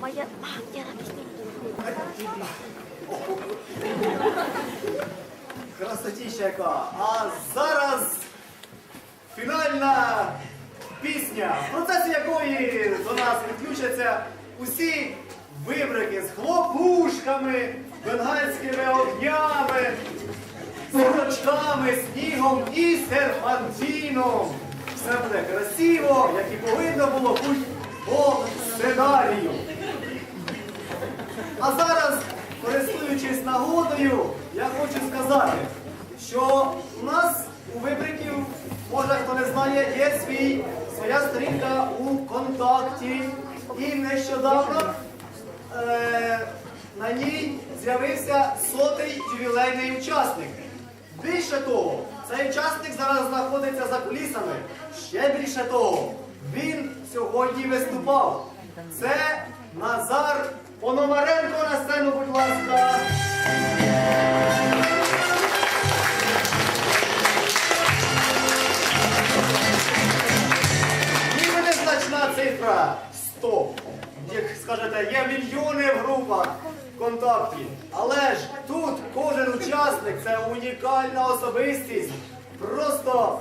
Моя... А, я. Красотіща яка. А зараз фінальна пісня, в процесі якої до нас підключаться усі вибрики з хлопушками, бенгальськими огнями, сорочками, снігом і серпантином. Все буде красиво, як і повинно було бути по сценарію. А зараз, користуючись нагодою, я хочу сказати, що у нас у вибриків, може хто не знає, є свій, своя сторінка у контакті. І нещодавно е, на ній з'явився сотий ювілейний учасник. Більше того, цей учасник зараз знаходиться за кулісами. Ще більше того, він сьогодні виступав. Це Назар Пономаренко на сцену, будь ласка. Ніби незначна цифра 100. Як скажете, є мільйони в групах ВКонтакті. Але ж тут кожен учасник це унікальна особистість. Просто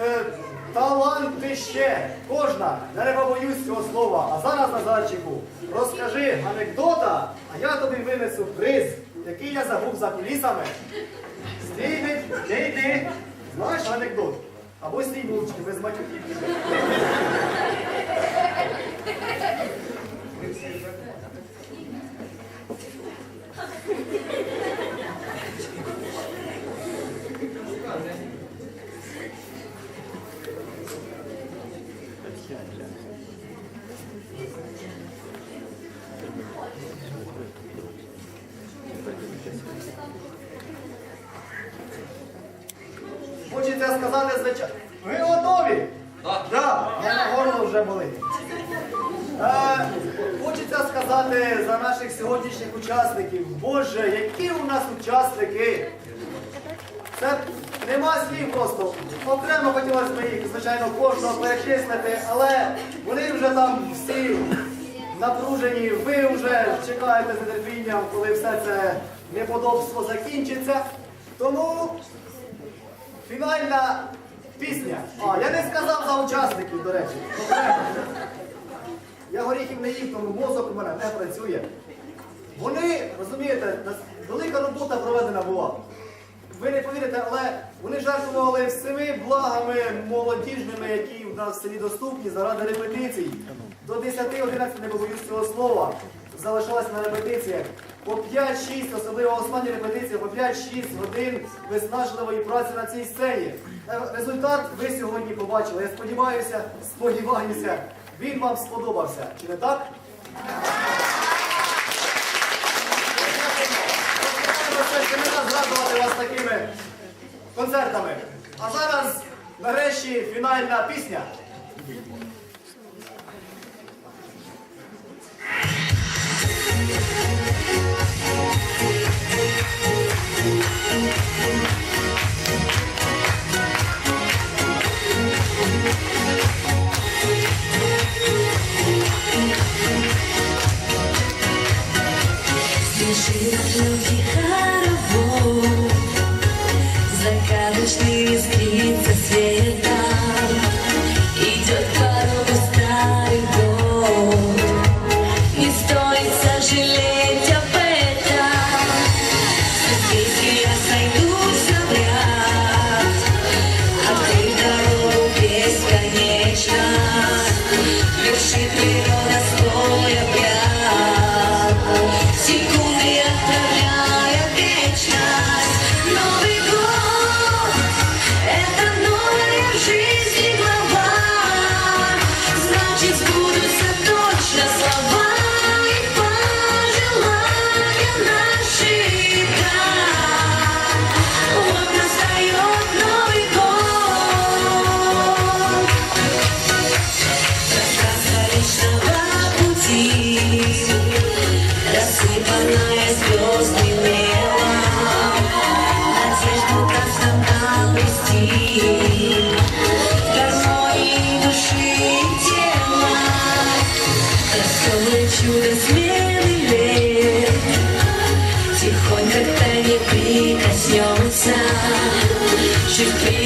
е, таланти ще. Кожна. Я не побоюсь цього слова. А зараз, Назарчику, розкажи анекдота, а я тобі винесу приз, який я забув за кулісами. Стій, не йди. Знаєш анекдот? Або стій мовчки, без матюків. Хочеться сказати, звичайно. Ви готові? Так. Да, мене горло вже болить. Е, хочеться сказати за наших сьогоднішніх учасників. Боже, які у нас учасники! Це нема слів просто. Окремо хотілося б їх, звичайно, кожного перечислити, але вони вже там всі напружені, ви вже чекаєте з нетерпінням, коли все це неподобство закінчиться. Тому Фінальна пісня. А, я не сказав за учасників, до речі. Я горіхів не їв, тому мозок у мене не працює. Вони, розумієте, велика робота проведена була. Ви не повірите, але вони жертвували всіми благами молодіжними, які в нас в селі доступні заради репетицій. До 10-11, не побоюсь цього слова, залишалися на репетиціях. По 5-6, особливо останні репетиції, по 5-6 годин виснажливої праці на цій сцені. Е, Результат ви сьогодні побачили. Я сподіваюся, сподіваюся, він вам сподобався. Чи не так? Ще не раз вас такими концертами. А зараз, нарешті, фінальна пісня. 也许有遗憾。is your sound. Be